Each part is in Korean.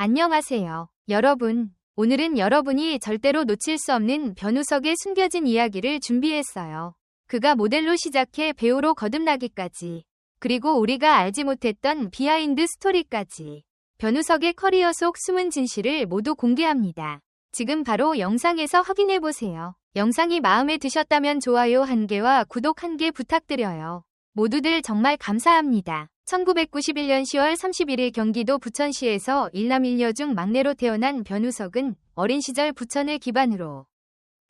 안녕하세요. 여러분. 오늘은 여러분이 절대로 놓칠 수 없는 변우석의 숨겨진 이야기를 준비했어요. 그가 모델로 시작해 배우로 거듭나기까지. 그리고 우리가 알지 못했던 비하인드 스토리까지. 변우석의 커리어 속 숨은 진실을 모두 공개합니다. 지금 바로 영상에서 확인해보세요. 영상이 마음에 드셨다면 좋아요 한 개와 구독 한개 부탁드려요. 모두들 정말 감사합니다. 1991년 10월 31일 경기도 부천시에서 일남 일녀 중 막내로 태어난 변우석은 어린 시절 부천을 기반으로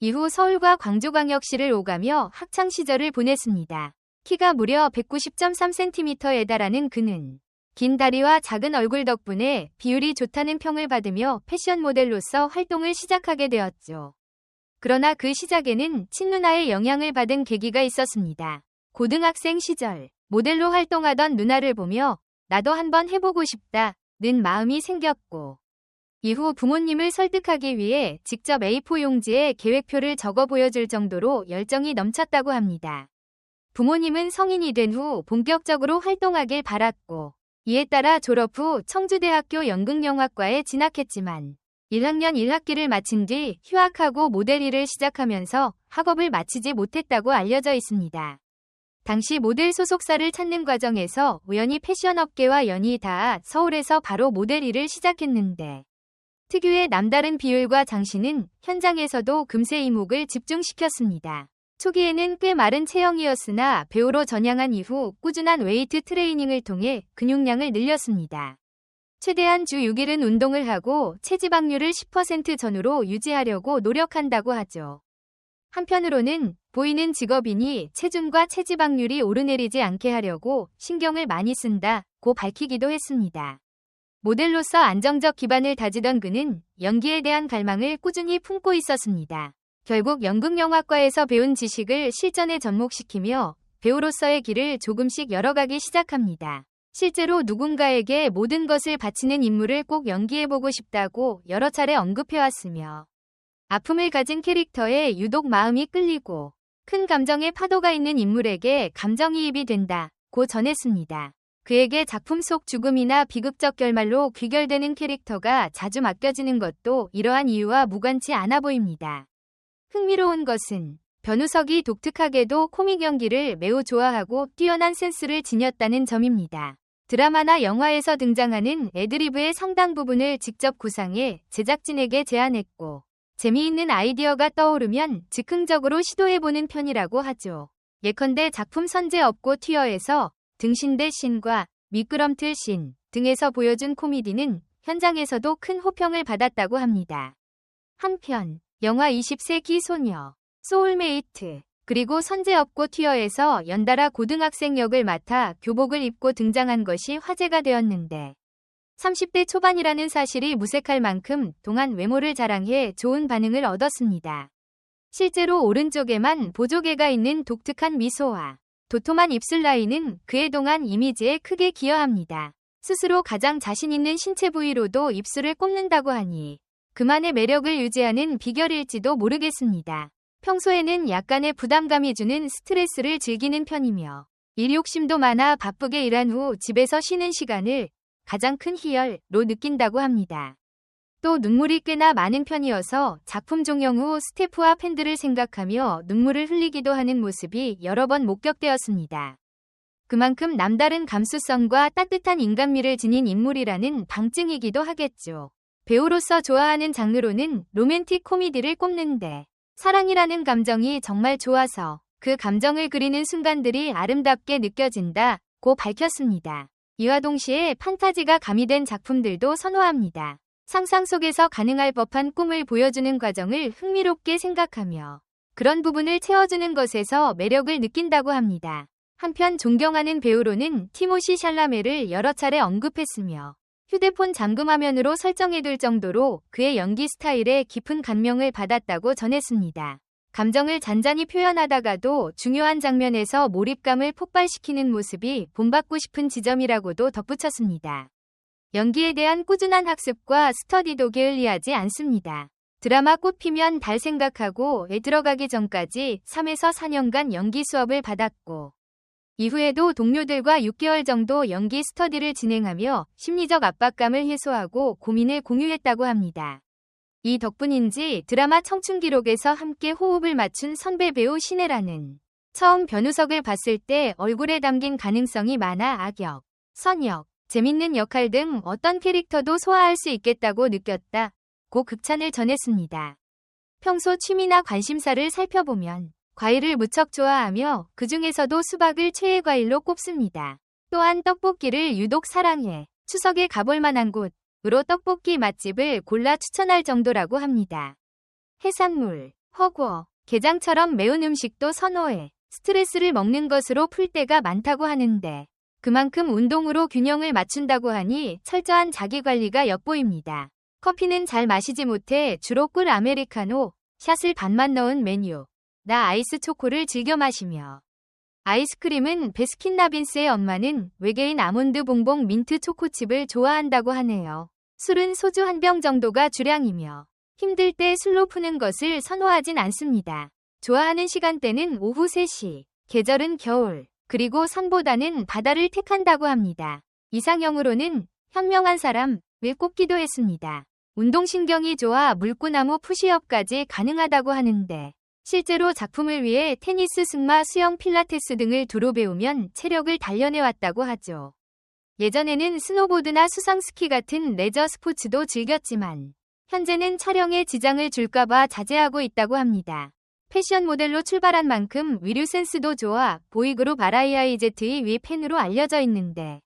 이후 서울과 광주광역시를 오가며 학창 시절을 보냈습니다. 키가 무려 190.3cm에 달하는 그는 긴 다리와 작은 얼굴 덕분에 비율이 좋다는 평을 받으며 패션 모델로서 활동을 시작하게 되었죠. 그러나 그 시작에는 친누나의 영향을 받은 계기가 있었습니다. 고등학생 시절 모델로 활동하던 누나를 보며 나도 한번 해보고 싶다 는 마음이 생겼고 이후 부모님을 설득하기 위해 직접 A4 용지에 계획표를 적어 보여줄 정도로 열정이 넘쳤다고 합니다. 부모님은 성인이 된 후 본격적으로 활동하길 바랐고 이에 따라 졸업 후 청주대학교 연극영화과에 진학했지만 1학년 1학기를 마친 뒤 휴학하고 모델 일을 시작하면서 학업을 마치지 못했다고 알려져 있습니다. 당시 모델 소속사를 찾는 과정에서 우연히 패션업계와 연이 닿아 서울에서 바로 모델 일을 시작했는데 특유의 남다른 비율과 장신은 현장에서도 금세 이목을 집중시켰습니다. 초기에는 꽤 마른 체형이었으나 배우로 전향한 이후 꾸준한 웨이트 트레이닝을 통해 근육량을 늘렸습니다. 최대한 주 6일은 운동을 하고 체지방률을 10% 전후로 유지하려고 노력한다고 하죠. 한편으로는 보이는 직업이니 체중과 체지방률이 오르내리지 않게 하려고 신경을 많이 쓴다 고 밝히기도 했습니다. 모델로서 안정적 기반을 다지던 그는 연기에 대한 갈망을 꾸준히 품고 있었습니다. 결국 연극영화과에서 배운 지식을 실전에 접목시키며 배우로서의 길을 조금씩 열어가기 시작합니다. 실제로 누군가에게 모든 것을 바치는 인물을 꼭 연기해보고 싶다고 여러 차례 언급해왔으며 아픔을 가진 캐릭터에 유독 마음이 끌리고 큰 감정의 파도가 있는 인물에게 감정이입이 된다 고 전했습니다. 그에게 작품 속 죽음이나 비극적 결말로 귀결되는 캐릭터가 자주 맡겨지는 것도 이러한 이유와 무관치 않아 보입니다. 흥미로운 것은 변우석이 독특하게도 코믹 연기를 매우 좋아하고 뛰어난 센스를 지녔다는 점입니다. 드라마나 영화에서 등장하는 애드리브의 상당 부분을 직접 구상해 제작진에게 제안했고 재미있는 아이디어가 떠오르면 즉흥적으로 시도해보는 편이라고 하죠. 예컨대 작품 선제 없고 튀어에서 등신대 신과 미끄럼틀 신 등에서 보여준 코미디는 현장에서도 큰 호평을 받았다고 합니다. 한편 영화 20세기 소녀, 소울메이트, 그리고 선제 업고 튀어에서 연달아 고등학생 역을 맡아 교복을 입고 등장한 것이 화제가 되었는데 30대 초반이라는 사실이 무색할 만큼 동안 외모를 자랑해 좋은 반응을 얻었습니다. 실제로 오른쪽에만 보조개가 있는 독특한 미소와 도톰한 입술 라인은 그의 동안 이미지에 크게 기여합니다. 스스로 가장 자신 있는 신체 부위로도 입술을 꼽는다고 하니 그만의 매력을 유지하는 비결일지도 모르겠습니다. 평소에는 약간의 부담감이 주는 스트레스를 즐기는 편이며 일 욕심도 많아 바쁘게 일한 후 집에서 쉬는 시간을 가장 큰 희열로 느낀다고 합니다. 또 눈물이 꽤나 많은 편이어서 작품 종영 후 스태프와 팬들을 생각하며 눈물을 흘리기도 하는 모습이 여러 번 목격되었습니다. 그만큼 남다른 감수성과 따뜻한 인간미를 지닌 인물이라는 방증이기도 하겠죠. 배우로서 좋아하는 장르로는 로맨틱 코미디를 꼽는데 사랑이라는 감정이 정말 좋아서 그 감정을 그리는 순간들이 아름답게 느껴진다 고 밝혔습니다. 이와 동시에 판타지가 가미된 작품들도 선호합니다. 상상 속에서 가능할 법한 꿈을 보여주는 과정을 흥미롭게 생각하며 그런 부분을 채워주는 것에서 매력을 느낀다고 합니다. 한편 존경하는 배우로는 티모시 샬라메를 여러 차례 언급했으며 휴대폰 잠금화면으로 설정해둘 정도로 그의 연기 스타일에 깊은 감명을 받았다고 전했습니다. 감정을 잔잔히 표현하다가도 중요한 장면에서 몰입감을 폭발시키는 모습이 본받고 싶은 지점이라고도 덧붙였습니다. 연기에 대한 꾸준한 학습과 스터디도 게을리하지 않습니다. 드라마 꽃피면 달 생각하고 애 들어가기 전까지 3에서 4년간 연기 수업을 받았고 이후에도 동료들과 6개월 정도 연기 스터디를 진행하며 심리적 압박감을 해소하고 고민을 공유했다고 합니다. 이 덕분인지 드라마 청춘기록에서 함께 호흡을 맞춘 선배 배우 신혜라는 처음 변우석을 봤을 때 얼굴에 담긴 가능성이 많아 악역, 선역, 재밌는 역할 등 어떤 캐릭터도 소화할 수 있겠다고 느꼈다. 고 극찬을 전했습니다. 평소 취미나 관심사를 살펴보면 과일을 무척 좋아하며 그 중에서도 수박을 최애 과일로 꼽습니다. 또한 떡볶이를 유독 사랑해 추석에 가볼 만한 곳 으로 떡볶이 맛집을 골라 추천할 정도라고 합니다. 해산물, 허거, 게장처럼 매운 음식도 선호해 스트레스를 먹는 것으로 풀 때가 많다고 하는데 그만큼 운동으로 균형을 맞춘다고 하니 철저한 자기관리가 엿보입니다. 커피는 잘 마시지 못해 주로 꿀 아메리카노, 샷을 반만 넣은 메뉴, 나 아이스 초코를 즐겨 마시며 아이스크림은 베스킨라빈스의 엄마는 외계인 아몬드 봉봉 민트 초코칩을 좋아한다고 하네요. 술은 소주 한 병 정도가 주량이며 힘들 때 술로 푸는 것을 선호하진 않습니다. 좋아하는 시간대는 오후 3시, 계절은 겨울, 그리고 산보다는 바다를 택한다고 합니다. 이상형으로는 현명한 사람 을 꼽기도 했습니다. 운동신경이 좋아 물구나무 푸시업까지 가능하다고 하는데 실제로 작품을 위해 테니스, 승마, 수영, 필라테스 등을 두루 배우면 체력을 단련해왔다고 하죠. 예전에는 스노보드나 수상스키 같은 레저 스포츠도 즐겼지만 현재는 촬영에 지장을 줄까봐 자제하고 있다고 합니다. 패션 모델로 출발한 만큼 위류 센스도 좋아 보이그룹 RIIZ의 위 팬으로 알려져 있는데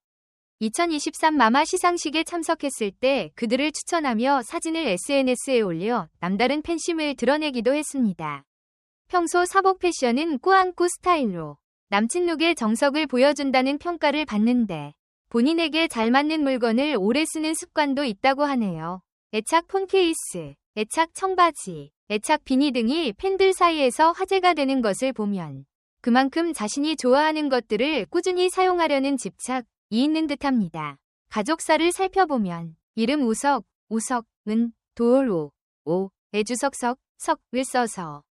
2023 마마 시상식에 참석했을 때 그들을 추천하며 사진을 SNS에 올려 남다른 팬심을 드러내기도 했습니다. 평소 사복 패션은 꾸안꾸 스타일로 남친 룩의 정석을 보여준다는 평가를 받는데 본인에게 잘 맞는 물건을 오래 쓰는 습관도 있다고 하네요. 애착 폰 케이스, 애착 청바지, 애착 비니 등이 팬들 사이에서 화제가 되는 것을 보면 그만큼 자신이 좋아하는 것들을 꾸준히 사용하려는 집착이 있는 듯합니다. 가족사를 살펴보면 이름 우석, 우석, 은, 도로, 오, 애주석석, 석을 써서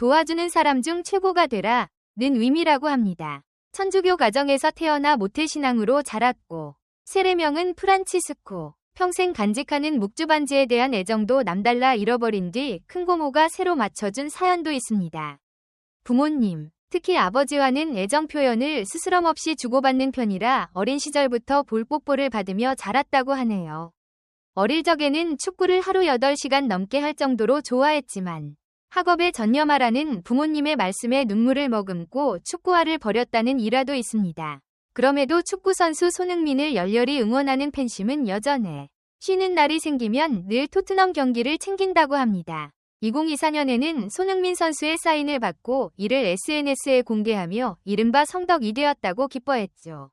도와주는 사람 중 최고가 되라 는 의미라고 합니다. 천주교 가정에서 태어나 모태신앙으로 자랐고 세례명은 프란치스코 평생 간직하는 묵주반지에 대한 애정도 남달라 잃어버린 뒤 큰 고모가 새로 맞춰준 사연도 있습니다. 부모님, 특히 아버지와는 애정 표현을 스스럼 없이 주고받는 편이라 어린 시절부터 볼뽀뽀를 받으며 자랐다고 하네요. 어릴 적에는 축구를 하루 8시간 넘게 할 정도로 좋아했지만 학업에 전념하라는 부모님의 말씀에 눈물을 머금고 축구화를 버렸다는 일화도 있습니다. 그럼에도 축구선수 손흥민을 열렬히 응원하는 팬심은 여전해. 쉬는 날이 생기면 늘 토트넘 경기를 챙긴다고 합니다. 2024년에는 손흥민 선수의 사인을 받고 이를 SNS에 공개하며 이른바 성덕이 되었다고 기뻐했죠.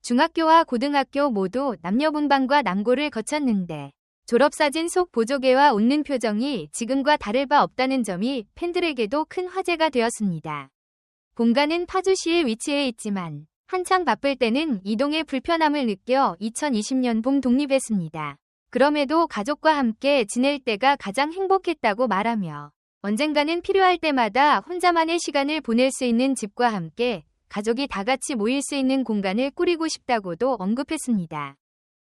중학교와 고등학교 모두 남녀 분반과 남고를 거쳤는데 졸업사진 속 보조개와 웃는 표정이 지금과 다를 바 없다는 점이 팬들에게도 큰 화제가 되었습니다. 본가는 파주시에 위치해 있지만 한창 바쁠 때는 이동에 불편함을 느껴 2020년 봄 독립했습니다. 그럼에도 가족과 함께 지낼 때가 가장 행복했다고 말하며 언젠가는 필요할 때마다 혼자만의 시간을 보낼 수 있는 집과 함께 가족이 다 같이 모일 수 있는 공간을 꾸리고 싶다고도 언급했습니다.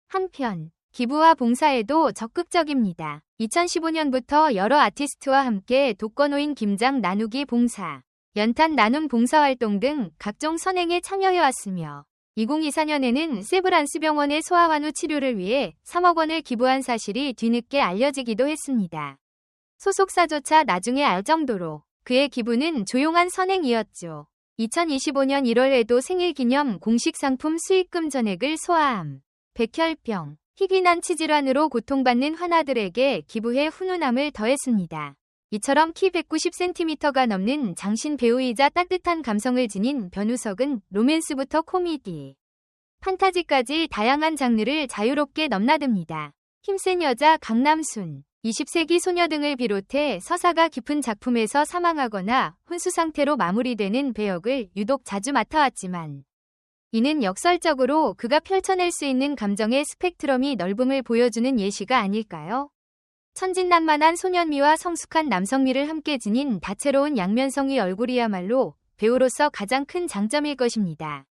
한편 기부와 봉사에도 적극적입니다. 2015년부터 여러 아티스트와 함께 독거노인 김장 나누기 봉사, 연탄 나눔 봉사활동 등 각종 선행에 참여해왔으며 2024년에는 세브란스 병원의 소아환우 치료를 위해 3억 원을 기부한 사실이 뒤늦게 알려지기도 했습니다. 소속사조차 나중에 알 정도로 그의 기부는 조용한 선행이었죠. 2025년 1월에도 생일 기념 공식 상품 수익금 전액을 소아암, 백혈병, 희귀난 치 질환으로 고통받는 환아들에게 기부해 훈훈함을 더했습니다. 이처럼 키 190cm가 넘는 장신 배우이자 따뜻한 감성을 지닌 변우석은 로맨스부터 코미디, 판타지까지 다양한 장르를 자유롭게 넘나듭니다. 힘센 여자 강남순, 20세기 소녀 등을 비롯해 서사가 깊은 작품에서 사망하거나 혼수 상태로 마무리되는 배역을 유독 자주 맡아왔지만 이는 역설적으로 그가 펼쳐낼 수 있는 감정의 스펙트럼이 넓음을 보여주는 예시가 아닐까요? 천진난만한 소년미와 성숙한 남성미를 함께 지닌 다채로운 양면성의 얼굴이야말로 배우로서 가장 큰 장점일 것입니다.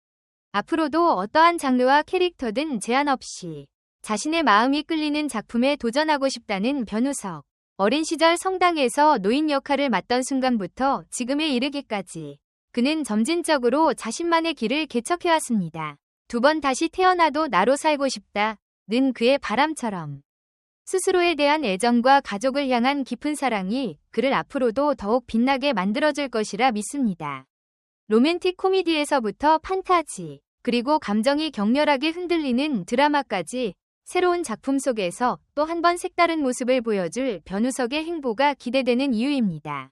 앞으로도 어떠한 장르와 캐릭터든 제한 없이 자신의 마음이 끌리는 작품에 도전하고 싶다는 변우석. 어린 시절 성당에서 노인 역할을 맡던 순간부터 지금에 이르기까지 그는 점진적으로 자신만의 길을 개척해왔습니다. 두 번 다시 태어나도 나로 살고 싶다. 는 그의 바람처럼. 스스로에 대한 애정과 가족을 향한 깊은 사랑이 그를 앞으로도 더욱 빛나게 만들어줄 것이라 믿습니다. 로맨틱 코미디에서부터 판타지, 그리고 감정이 격렬하게 흔들리는 드라마까지 새로운 작품 속에서 또 한 번 색다른 모습을 보여줄 변우석의 행보가 기대되는 이유입니다.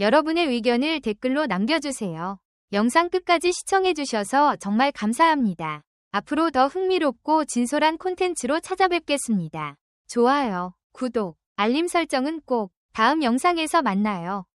여러분의 의견을 댓글로 남겨주세요. 영상 끝까지 시청해주셔서 정말 감사합니다. 앞으로 더 흥미롭고 진솔한 콘텐츠로 찾아뵙겠습니다. 좋아요, 구독, 알림 설정은 꼭 다음 영상에서 만나요.